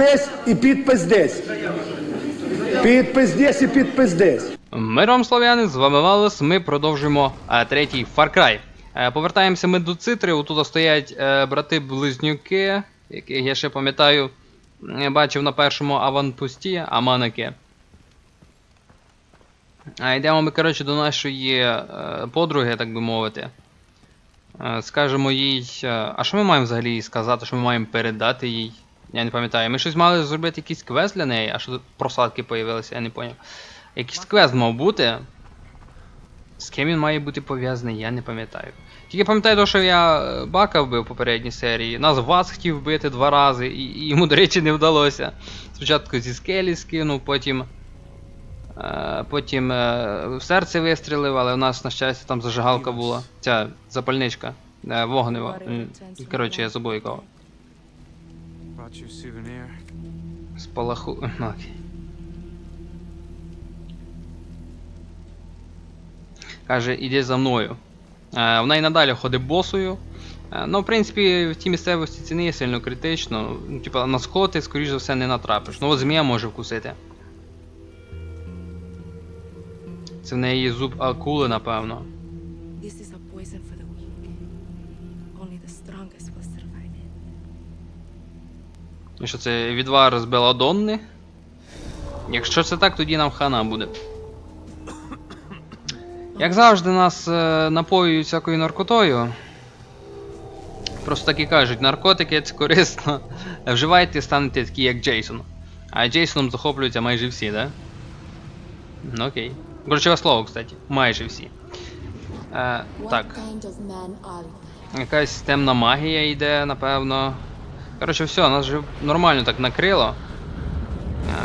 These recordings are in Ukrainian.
десь і підпис десь. Підпис десь і підпис десь. Миром слав'яни, з вами Валес, ми продовжуємо е, третій Far Cry. Е, повертаємося ми до цитри, отут стоять е, брати-близнюки, яких я ще пам'ятаю, бачив на першому аванпості, аманики. А йдемо ми, коротше, до нашої подруги, так би мовити. Скажемо їй. а що ми маємо взагалі їй сказати, що ми маємо передати їй? Я не пам'ятаю. Ми щось мали зробити якийсь квест для неї, а що тут просадки появилися, я не поняв. Якийсь квест мав бути. З ким він має бути пов'язаний, я не пам'ятаю. Тільки пам'ятаю, то, що я е, бака вбив в попередній серії. Нас вас хотів вбити два рази, і, йому, до речі, не вдалося. Спочатку зі скелі скинув, потім. Е, потім е, в серце вистрілив, але у нас, на щастя, там зажигалка була. Ця запальничка. Вогнева. Коротше, я забув якого. Souvenir. Спалаху. Ну, окей. Каже, іди за мною. Е, вона і надалі ходить босою. Е, ну, в принципі, в тій місцевості це не є сильно критично. Ну, типа, на скоти, скоріш за все, не натрапиш. Ну, от змія може вкусити. Це в неї зуб акули, напевно. This is a poison for І що це відвар з Беладонни? Якщо це так, тоді нам хана буде. Як завжди, нас е, напоюють всякою наркотою. Просто так і кажуть, наркотики це корисно. Вживайте і станете такі, як Джейсон. А Джейсоном захоплюються майже всі, да? Ну окей. Ключове слово, кстати. Майже всі. Е, так. Якась темна магія йде, напевно. Коротше, все, нас вже нормально так накрило.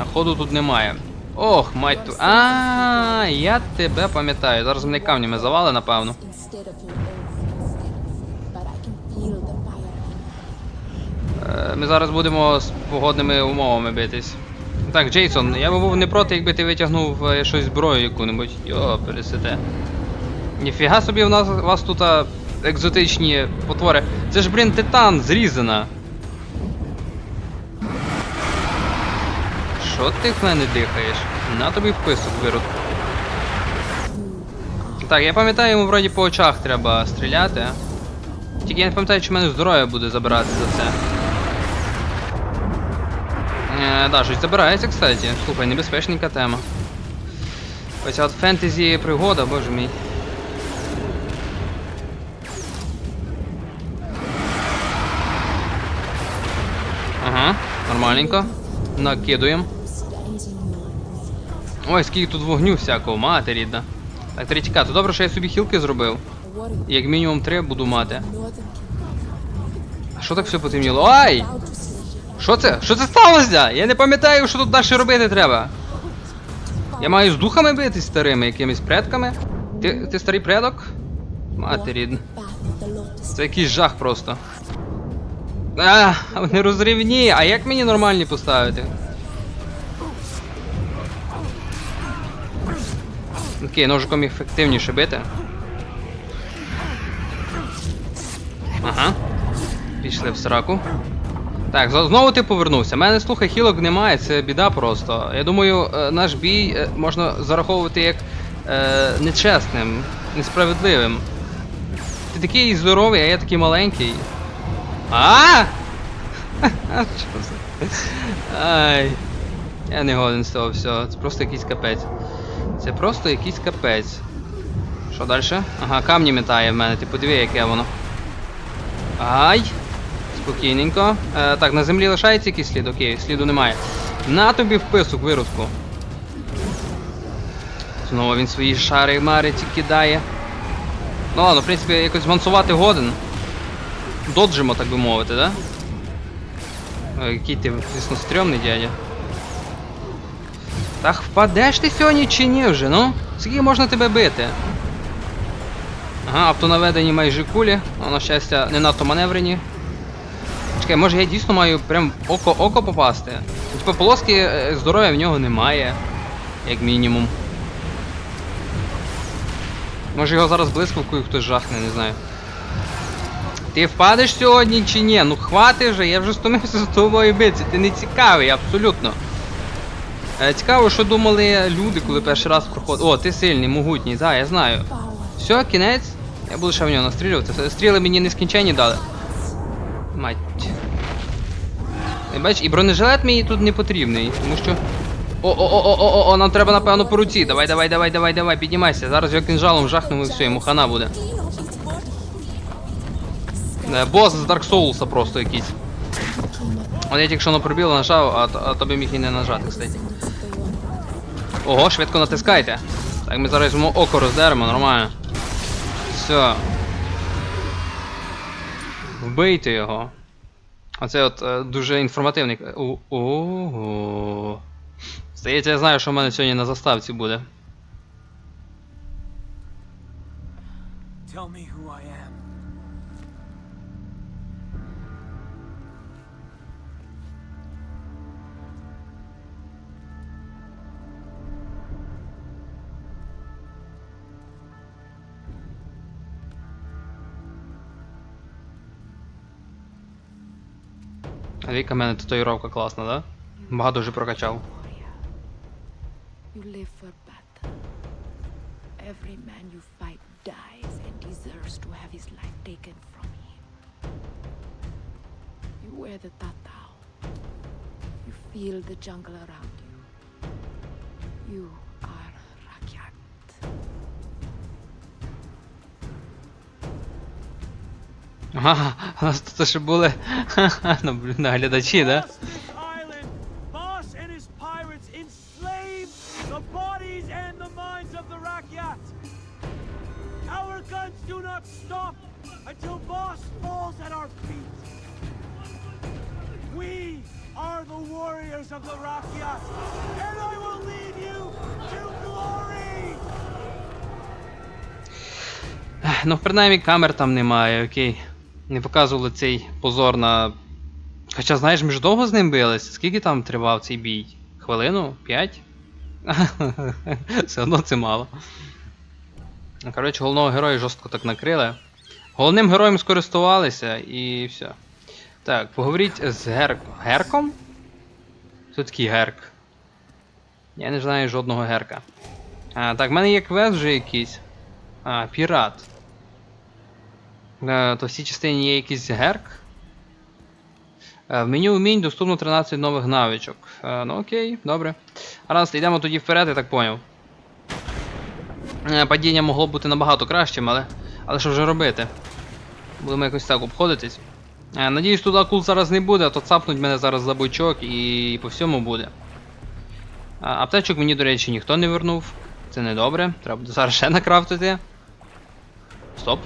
Е, Ходу тут немає. Ох, мать ту. А, я тебе пам'ятаю. Зараз мене камнями завали, напевно. Е, Ми зараз будемо з погодними умовами битись. Так, Джейсон, я би був не проти, якби ти витягнув е, щось зброю яку-небудь. Йо, пересите. Ніфіга собі в нас у вас тут екзотичні потвори. Це ж, блін, титан зрізана. Що ти в мене дихаєш? На тобі вписок виродку. Так, я пам'ятаю, йому вроді по очах треба стріляти. Тільки я не пам'ятаю, чи в мене здоров'я буде забирати за це. Е, да, щось забирається, кстати. Слухай, небезпечненька тема. Оця от фентезі пригода, боже мій. Ага, нормальненько. Накидуємо. Ой, скільки тут вогню всякого, мати рідна. Так, третіка, то добре, що я собі хілки зробив. Як мінімум три буду мати. А що так все потемніло? Ай! Що це? Що це сталося? Я не пам'ятаю, що тут далі робити треба. Я маю з духами битись старими, якимись предками. Ти, ти старий предок? Мати рідна. Це якийсь жах просто. А, вони розрівні, а як мені нормальні поставити? Окей, ножиком ефективніше бити. Ага. Пішли в сраку. Так, знову ти повернувся. У мене слухай, хілок немає, це біда просто. Я думаю, е, наш бій е, можна зараховувати як е, нечесним, несправедливим. Ти такий здоровий, а я такий маленький. А! Ай. Я не годен з того всього. Це просто якийсь капець. Це просто якийсь капець. Що далі? Ага, камні метає в мене, ти подиви, яке воно. Ай! Спокійненько. Е, так, на землі лишається якийсь слід? Окей, сліду немає. На тобі вписок, виростку. Знову він свої шари мариці кидає. Ну ладно, в принципі, якось змансувати годен. Доджимо, так би мовити, да? Ой, який ти, звісно, стрьомний дядя. Так впадеш ти сьогодні чи ні вже, ну? Скільки можна тебе бити? Ага, автонаведені майже кулі, а на щастя, не надто маневрені. Чекай, може я дійсно маю прям око-око попасти? Типа полоски е, здоров'я в нього немає, як мінімум. Може його зараз блискавкою хтось жахне, не знаю. Ти впадеш сьогодні чи ні? Ну хвати вже, я вже стомився з тобою битися, ти не цікавий, абсолютно. Е, цікаво, що думали люди, коли перший раз проходили. О, ти сильний, могутній, да, я знаю. Все, кінець. Я буду ще в нього настрілювати. Стріли мені нескінченні дали. Мать. Бач, і бронежилет мені тут не потрібний, тому що. О-о-о-о-о-о, нам треба, напевно, по руці. Давай, давай, давай, давай, давай, піднімайся. Зараз його кинжалом жахнемо і все, йому хана буде. Е, Бос з Dark Souls просто якийсь. От я тільки що на пробіл нажав, а, а тобі міг і не нажати, кстати. Ого, швидко натискайте. Так, ми зараз йому око роздеремо, нормально. Все. Вбийте його. Оце от е, дуже інформативний. О- Ого. Здається, я знаю, що в мене сьогодні на заставці буде. Tell me Віка в мене татуїровка класна, да? Багато вже прокачав. You feel the jungle around you. You У нас тут були наблю- наглядачі, да? Boss this island, Boss and his pirates enslave the bodies and the minds of the Rakyat. Our guns do not stop until Boss falls at our feet. We are the warriors of the Rakyat, and I will lead you to glory. Ех, Ну, принаймні камер там немає, окей. Не показували цей позор на. Хоча, знаєш, ми ж довго з ним билися. Скільки там тривав цей бій? Хвилину? П'ять? Все одно це мало. Ну, Коротше, головного героя жорстко так накрили. Головним героєм скористувалися і все. Так, поговоріть з Гер... Герком? Хто такий Герк? Я не знаю жодного Герка. А, так, в мене є квест вже якийсь. А, пірат. То в цій частині є якийсь герк. Е, В меню вмінь доступно 13 нових навичок. Е, Ну окей, добре. Раз, йдемо тоді вперед, я так поняв. Е, Падіння могло бути набагато кращим, але. Але що вже робити? Будемо якось так обходитись. Надіюсь, тут акул зараз не буде, а то цапнуть мене зараз за бочок і по всьому буде. Аптечок мені, до речі, ніхто не вернув. Це не добре. Треба буде зараз ще накрафтити. Стоп.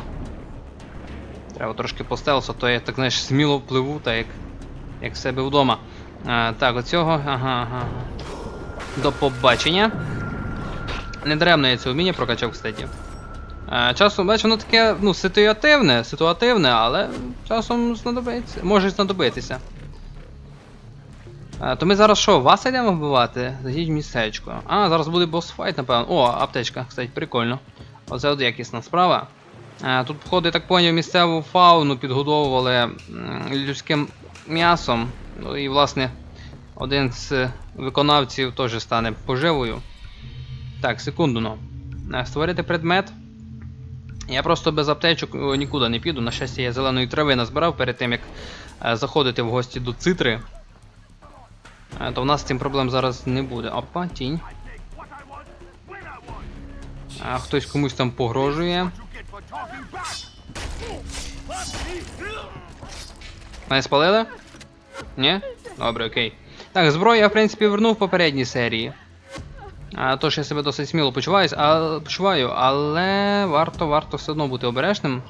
Треба трошки по стелсу, то я так знаєш сміло пливу, так як, як в себе вдома. А, так, оцього. Ага, ага. До побачення. Недаремно я це вміння прокачав, кстати. Часом, бач, воно таке, ну, ситуативне, ситуативне, але часом знадобиться. Може знадобитися. А, то ми зараз що, вас йдемо вбивати? Зайдіть в містечко. А, зараз буде босс-файт, напевно. О, аптечка, кстати, прикольно. Оце от якісна справа. А, тут, походу, я так поняв, місцеву фауну підгодовували людським м'ясом. Ну і, власне, один з виконавців теж стане поживою. Так, секунду, ну. Е, Створити предмет. Я просто без аптечок нікуди не піду. На щастя, я зеленої трави назбирав перед тим, як е, заходити в гості до цитри. Е, То в нас з цим проблем зараз не буде. Опа, тінь. Хтось комусь там погрожує. Мене спалили? Ні? Добре, окей. Так, зброю я, в принципі, вернув в попередній серії. А, тож я себе досить сміло почуваюсь, а, почуваю, але варто, варто все одно бути обережним.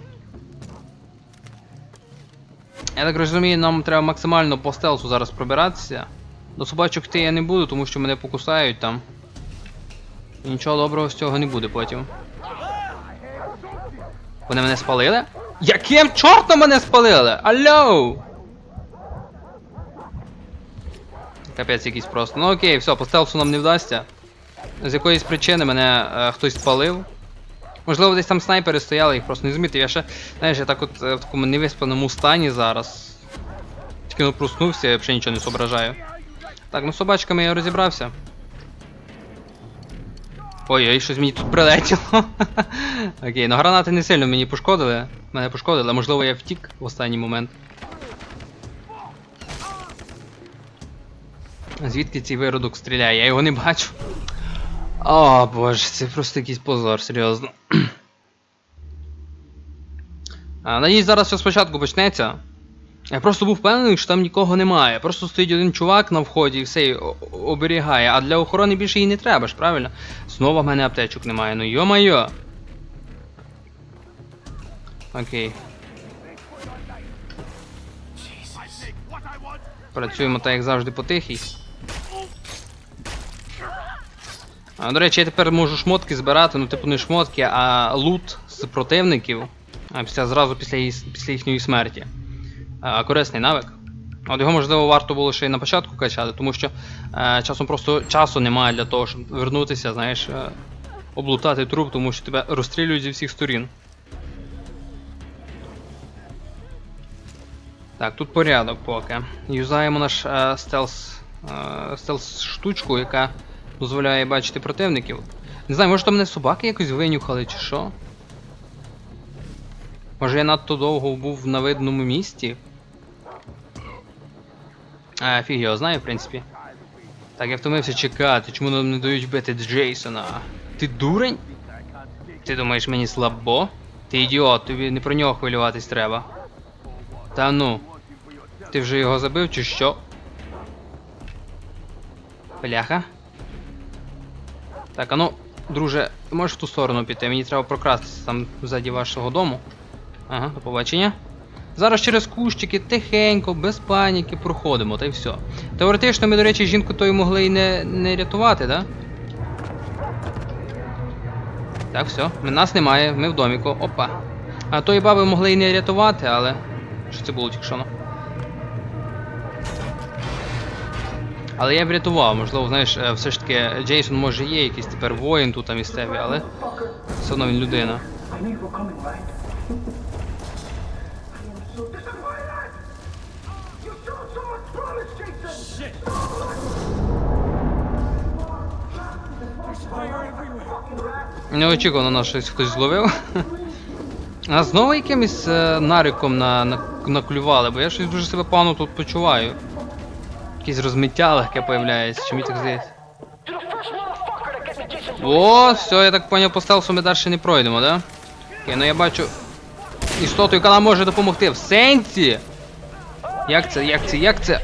Я так розумію, нам треба максимально по стелсу зараз пробиратися. До собачок йти я не буду, тому що мене покусають там. І нічого доброго з цього не буде потім. Вони мене спалили? Яким чортом мене спалили? Алло! Капець якийсь просто. Ну окей, все, по стелсу нам не вдасться. З якоїсь причини мене е, хтось спалив. Можливо, десь там снайпери стояли, їх просто не змітив. Я ще, знаєш, я так от е, в такому невиспаному стані зараз. Тільки ну проснувся, я взагалі нічого не соображаю. Так, ну собачками я розібрався. Ой-ой, щось мені тут прилетіло. Окей, ну гранати не сильно мені пошкодили. Мене пошкодили, можливо я втік в останній момент. Звідки цей виродок стріляє? Я його не бачу. О, боже, це просто якийсь позор, серйозно. А, Надіюсь, зараз все спочатку почнеться. Я просто був впевнений, що там нікого немає. Просто стоїть один чувак на вході і все оберігає. А для охорони більше їй не треба ж, правильно? Знову в мене аптечок немає, ну йо-майо. Окей. Працюємо так, як завжди, потихій. А, до речі, я тепер можу шмотки збирати, ну типу не шмотки, а лут з противників. А після зразу після, її- після їхньої смерті. А, корисний навик. От його можливо варто було ще й на початку качати, тому що е, часом просто часу немає для того, щоб вернутися, знаєш, е, облутати труп, тому що тебе розстрілюють зі всіх сторін. Так, тут порядок поки. Юзаємо наш е, стелс, е, стелс штучку, яка дозволяє бачити противників. Не знаю, може там мене собаки якось винюхали чи що? Може я надто довго був на видному місці? А, фіг його знає, в принципі. Так, я втомився чекати, чому нам не дають бити Джейсона? Ти дурень? Ти думаєш мені слабо? Ти ідіот, тобі не про нього хвилюватись треба. Та ну. Ти вже його забив чи що? Бляха. Так, а ну, друже, можеш в ту сторону піти, мені треба прокрастися там ззаді вашого дому. Ага, до побачення. Зараз через кущики тихенько, без паніки проходимо, та й все. Теоретично ми, до речі, жінку тою могли і не, не рятувати, да? Так, все, нас немає, ми в доміку. Опа. А тої баби могли і не рятувати, але. Що це було тільки? Але я врятував, можливо, знаєш, е, все ж таки Джейсон може є якийсь тепер воїн тут місцеві, але все одно він людина. Неочікувано нас щось хтось зловив. А знову якимось е, нариком на, на, наклювали, бо я щось дуже себе погано тут почуваю. Якесь розмиття легке появляється, чи мені так здається. О, все, я так поняв, по стелсу ми далі не пройдемо, да? Окей, ну я бачу істоту, яка нам може допомогти. В сенсі! Як це, як це, як це?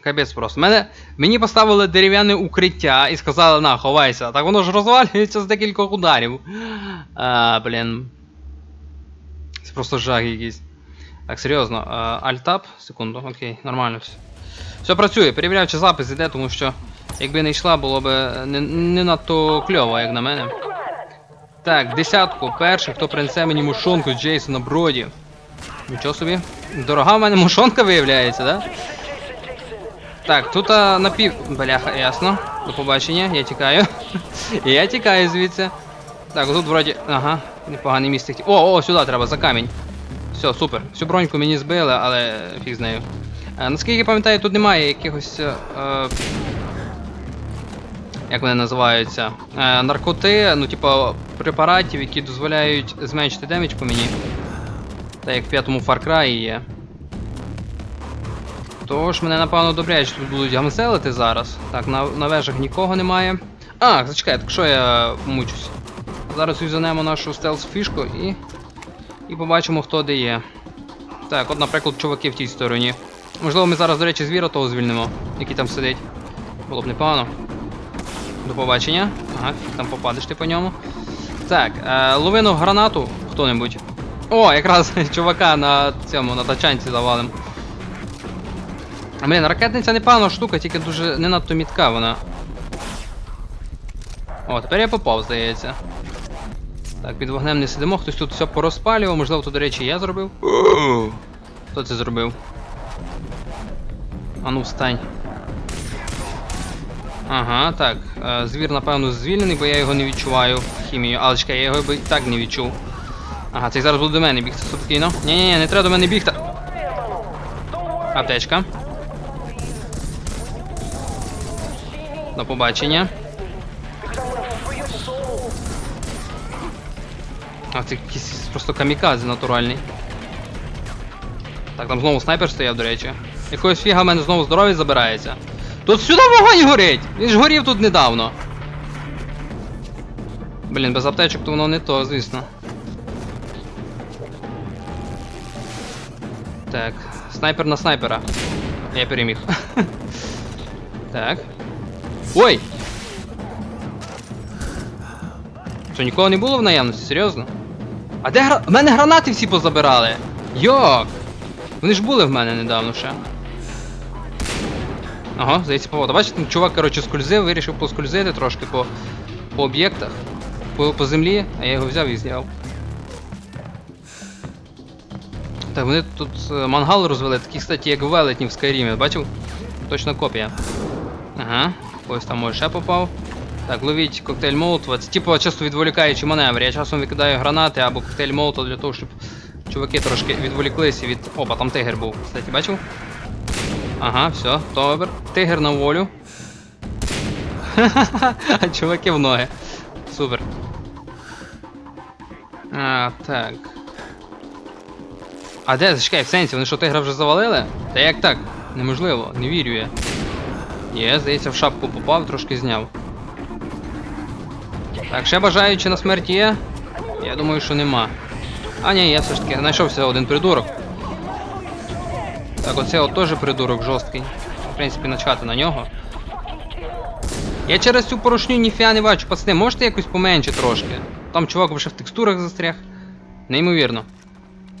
Капець просто. Мене, мені поставили дерев'яне укриття і сказали, на, ховайся. Так воно ж розвалюється з декількох ударів. А, блін. Це просто жах якийсь. Так, серйозно. Альтап, секунду, окей, нормально все. Все працює, перевіряю, чи запис іде, тому що якби не йшла, було б не, не надто кльово, як на мене. Так, десятку. Перший, хто принесе мені мушонку з Джейсона Броді. Нічого собі. Дорога в мене мушонка виявляється, да? Так, тут а, напів. Бляха, ясно. До побачення, я тікаю. я тікаю звідси. Так, тут вроді. Ага, непоганий місце. О, о, сюди треба, за камінь. Все, супер. Всю броньку мені збили, але фіг з нею. А, наскільки я пам'ятаю, тут немає якихось. Е, е, як вони називаються? Е, наркоти, ну, типу, препаратів, які дозволяють зменшити демедж по мені. Так як в п'ятому Far Cry є. Тож мене напевно добряче тут будуть гамселити зараз. Так, на, на вежах нікого немає. А, зачекай, так що я мучусь. Зараз юзанемо нашу стелс фішку і. І побачимо, хто де є. Так, от, наприклад, чуваки в тій стороні. Можливо, ми зараз, до речі, звіра того звільнимо, який там сидить. Було б непогано. До побачення. Ага, там попадеш ти по ньому. Так, е, ловину гранату хто-небудь. О, якраз чувака на цьому, на тачанці завалим. Блін, ракетниця непогана штука, тільки дуже не надто мітка вона. О, тепер я попав, здається. Так, під вогнем не сидимо, хтось тут все порозпалював, можливо, то, до речі, я зробив. Хто це зробив? А ну встань. Ага, так. Е, Звір, напевно, звільнений, бо я його не відчуваю хімію. Але чекай, я його і так не відчув. Ага, цей зараз буде до мене бігти спокійно. Ні-ні-ні, не треба до мене бігти. Аптечка. До побачення. А, це якийсь просто камікадзе натуральний. Так, там знову снайпер стояв, до речі. Якогось фіга в мене знову здоров'я забирається. Тут сюди вогонь горить! Він ж горів тут недавно. Блін, без аптечок то воно не то, звісно. Так, снайпер на снайпера. Я переміг. так. Ой! Що, нікого не було в наявності, серйозно? А де гра... В мене гранати всі позабирали! Йок! Вони ж були в мене недавно ще. Ага, здається, повода. Бачите, чувак, коротше, скользив, вирішив поскользити трошки по, по об'єктах, по, по землі, а я його взяв і зняв. Так, вони тут е, мангал розвели, такі, кстати, як велетні в Skyrim, бачив? Точно копія. Ага, ось там може ще попав. Так, ловіть коктейль Молотова. Це типу часто відволікаючі маневри. Я часом викидаю гранати або коктейль Молотова для того, щоб чуваки трошки відволіклися від. Опа, там тигр був. Кстати, бачив? Ага, все, добре. Тигр на волю. А чуваки в ноги. Супер. А, так. А де? Зачекай, в сенсі, вони що тигра вже завалили? Та як так? Неможливо, не вірю я. Є, здається, в шапку попав, трошки зняв. Так, ще бажаючи на смерть є? Я думаю, що нема. А ні, я все ж таки знайшовся один придурок. Так, оце от теж придурок жорсткий. В принципі, начхати на нього. Я через цю порушню ніфіга не бачу, пацани, можете якось поменше трошки? Там чувак вже в текстурах застряг. Неймовірно.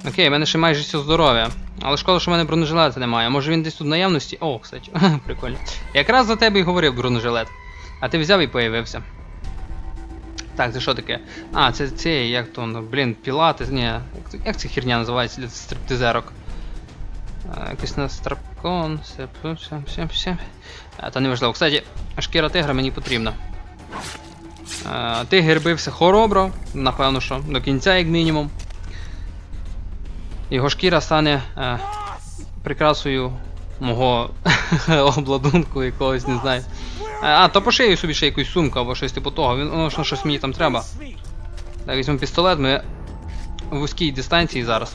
Окей, в мене ще майже все здоров'я. Але шкода, що в мене бронежилета немає. Може він десь тут наявності? О, кстати, прикольно. Якраз за тебе і говорив бронежилет. А ти взяв і появився. Так, це що таке? А, це цей, як то, блін, пілати, ні. Як, це- херня називається для стриптизерок? А, якийсь на страпкон, все, все, все, все. А, та неважливо. Кстати, шкіра тигра мені потрібна. А, тигр бився хоробро, напевно, що до кінця, як мінімум. Його шкіра стане е, прикрасою мого обладунку якогось, не знаю. А, то пошию собі ще якусь сумку або щось типу того. Він, воно ж щось мені там треба. Так, візьмемо пістолет, ми в вузькій дистанції зараз.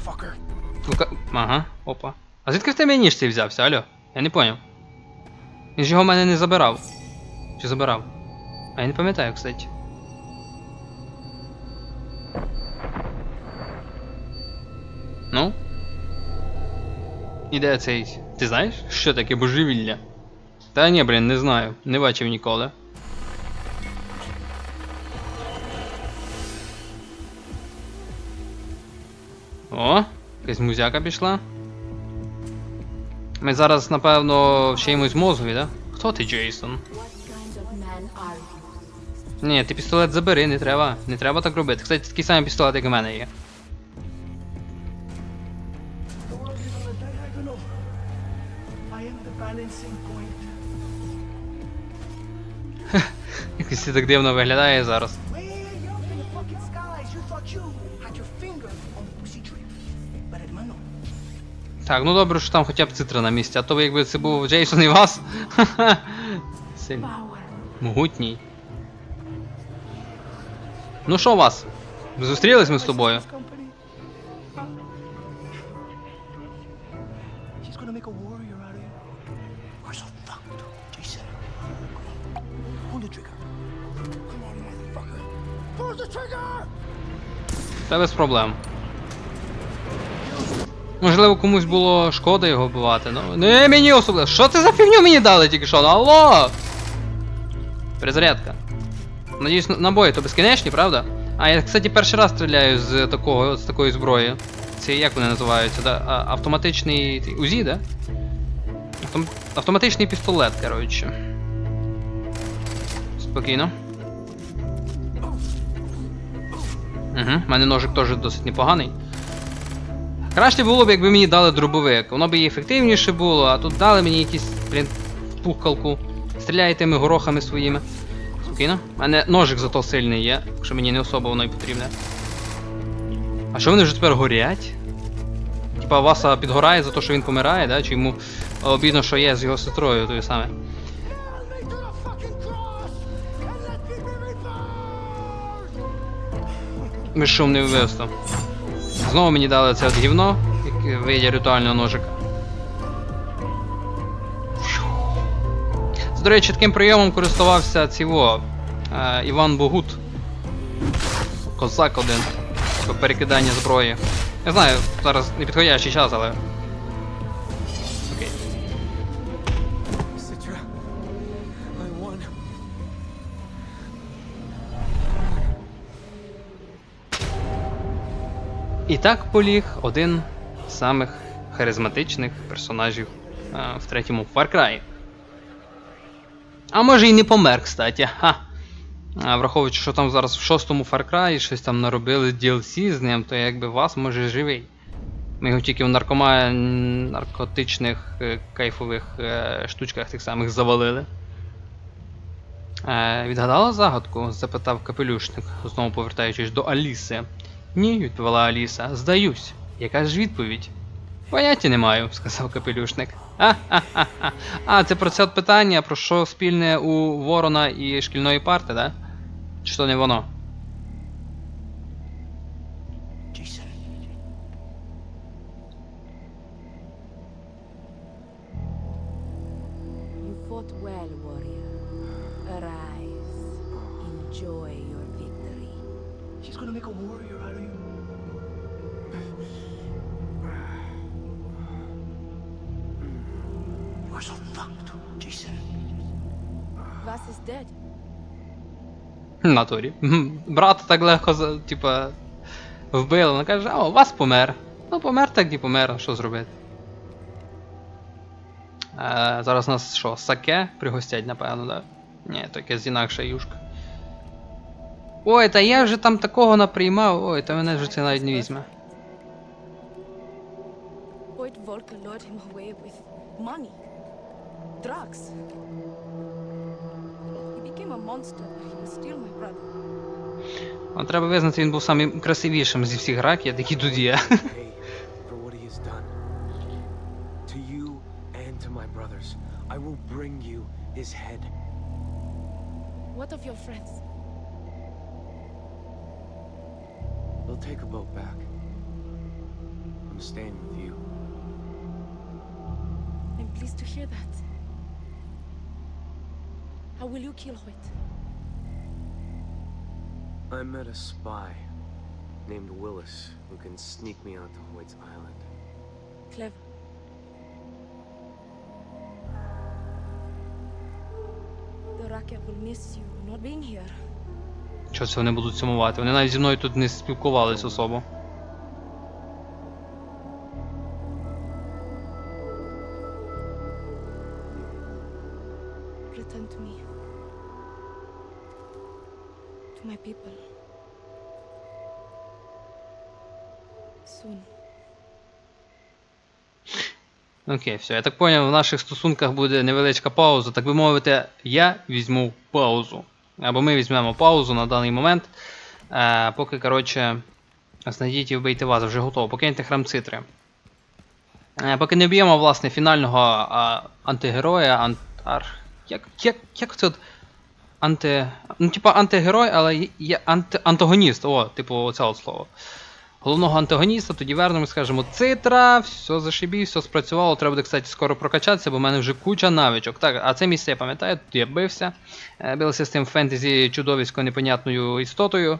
Ага, опа. А звідки в тебе ніж цей взявся, алло? Я не поняв. Він ж його в мене не забирав. Чи забирав? А я не пам'ятаю, кстати. Ну? І цей. Ти знаєш, що таке божевілля? Та ні, блін, не знаю. Не бачив ніколи. О, якась музяка пішла. Ми зараз, напевно, вчимось мозгові, да? Хто ти, Джейсон? Ні, ти пістолет забери, не треба. Не треба так робити. Кстати, такий самий пістолет, як у мене є. Якось це так дивно виглядає зараз. Так, ну добре, що там хоча б цитра на місці, а то якби це був Джейсон і вас. Сильно. Могутній. Ну що вас? Зустрілись ми з тобою. Та без проблем. Можливо, комусь було шкода його вбивати. Ну, не мені особливо. Що це за фігню мені дали тільки що? Ну, алло! Перезарядка. Надіюсь, набої то безкінечні, правда? А я, кстати, перший раз стріляю з такого, з такої зброї. Це як вони називаються? Да? А, автоматичний. УЗІ, да? Автом... Автоматичний пістолет, коротше. Спокійно. Угу, в мене ножик теж досить непоганий. Краще було б, якби мені дали дробовик. Воно б і ефективніше було, а тут дали мені якісь, блін, пухкалку. Стріляє тими горохами своїми. Спокійно. У мене ножик зато сильний є, що мені не особо воно й потрібне. А що вони вже тепер горять? Типа Васа підгорає за те, що він помирає, да? Чи йому обідно, що є з його сестрою, тою саме. Nail me to the Знову мені дали це от гівно, яке вийде ритуального ножика. Це, до речі, таким прийомом користувався ціво е, Іван Богут. Козак один. Перекидання зброї. Я знаю, зараз не підходящий час, але. І так поліг один з самих харизматичних персонажів е, в третьому Far Cry. А може і не помер, кстати. Ха. А, враховуючи, що там зараз в шостому Far Cry щось там наробили DLC з ним, то якби вас може живий. Ми його тільки в наркома... наркотичних е, кайфових е, штучках тих самих завалили. Е, відгадала загадку? запитав капелюшник, знову повертаючись до Аліси. Ні, відповіла Аліса. Здаюсь. Яка ж відповідь? Поняття не маю, сказав капелюшник. А-ха-ха-ха. А, це про це от питання, про що спільне у Ворона і шкільної парти, да? Чи то не воно? Натурі. Мгм. Брата так легко, типа, вбили. Вона каже, о, вас помер. Ну, помер так і помер, а що зробити? Е, зараз нас що, саке пригостять, напевно, да? Ні, то якась інакша юшка. Ой, та я вже там такого наприймав, ой, та мене вже це навіть не візьме. Volker lured him away with money, drugs. He became a monster, but he was still my brother. А треба визнати, він був самим красивішим зі всіх раків, які тут є. Pay for what he has done. To you and to my brothers, I will bring you his head. What of your friends? We'll take a boat back. I'm staying with you. I'm pleased to hear that. How will you kill Hoyt? I met a spy named Willis who can sneak me onto Hoyt's island. Clever. The Rakia will miss you not being here. Що це вони будуть сумувати? Вони навіть зі мною тут не спілкувались особо. Окей, все. Я так поняв, в наших стосунках буде невеличка пауза. Так би мовити, я візьму паузу. Або ми візьмемо паузу на даний момент. Е, поки, коротше, знайдіть і вбийте вас, вже готово. Покиньте храм цитри. Е, поки не б'ємо, власне, фінального а, антигероя, ан, як, як, як це анти. Ну, типа антигерой, але є- анти, антагоніст. О, типу, оце от слово головного антагоніста, тоді вернемо і скажемо цитра, все зашибі, все спрацювало. Треба буде, кстати, скоро прокачатися, бо в мене вже куча навичок. Так, а це місце я пам'ятаю, тут я бився. Е, Бився з тим фентезі чудовисько непонятною істотою.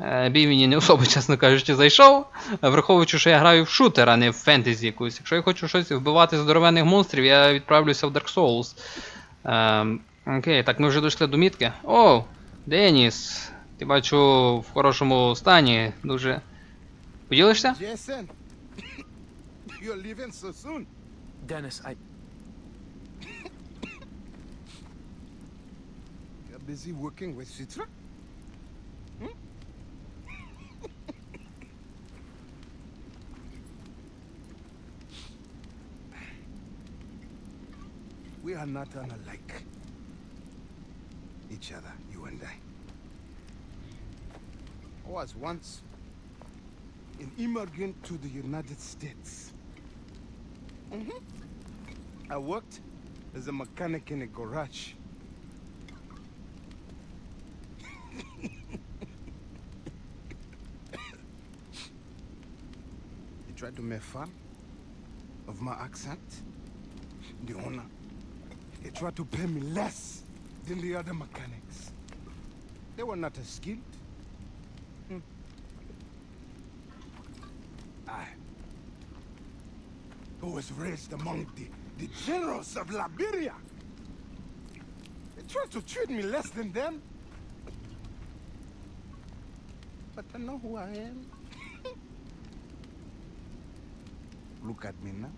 Е, Бій мені не особо, чесно кажучи, зайшов. Враховуючи, що я граю в шутер, а не в фентезі якусь. Якщо я хочу щось вбивати здоровенних монстрів, я відправлюся в Dark Souls. Ем, окей, так ми вже дійшли до мітки. О, Деніс. Ти бачу в хорошому стані. Дуже. Widziałeś to? You're leaving so soon. Dennis, I. You're busy working with Citra? Hmm? We are not unlike each other, you and I. I was once an immigrant to the United States. hmm I worked as a mechanic in a garage. he tried to make fun of my accent. The owner, he tried to pay me less than the other mechanics. They were not as skilled. I, who was raised among the, the generals of Liberia, they tried to treat me less than them. But I know who I am. Look at me now.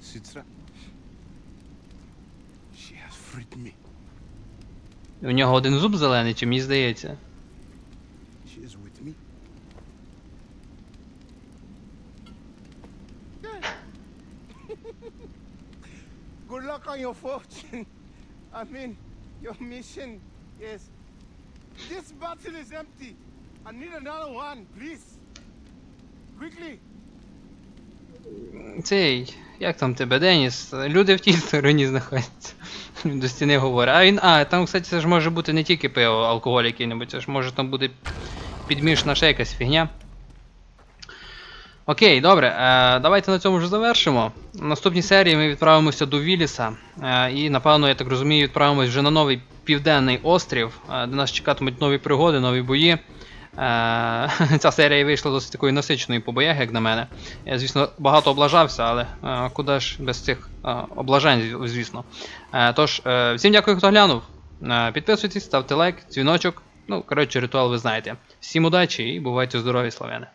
Citra, she has freed me. У нього один зуб зелений, чи мені здається. She is with me. Good luck on your fortune. I mean, your mission is. This bottle is empty. I need another one, please. Quickly. Цей, як там тебе, Деніс? Люди в тій стороні знаходяться. До стіни говорить. А він. А, там, кстати, це ж може бути не тільки пиво, алкоголь який-небудь, це ж може там буде підмішана ще якась фігня. Окей, добре, е, давайте на цьому вже завершимо. В наступній серії ми відправимося до Віліса. Е, і, напевно, я так розумію, відправимось вже на новий південний острів, е, де нас чекатимуть нові пригоди, нові бої. Ця серія вийшла досить такою насиченою по боях, як на мене. Я, звісно, багато облажався, але куди ж без цих е, облажань, звісно. Тож, всім дякую, хто глянув. Підписуйтесь, ставте лайк, дзвіночок. Ну, коротше, ритуал ви знаєте. Всім удачі і бувайте здорові, славяни.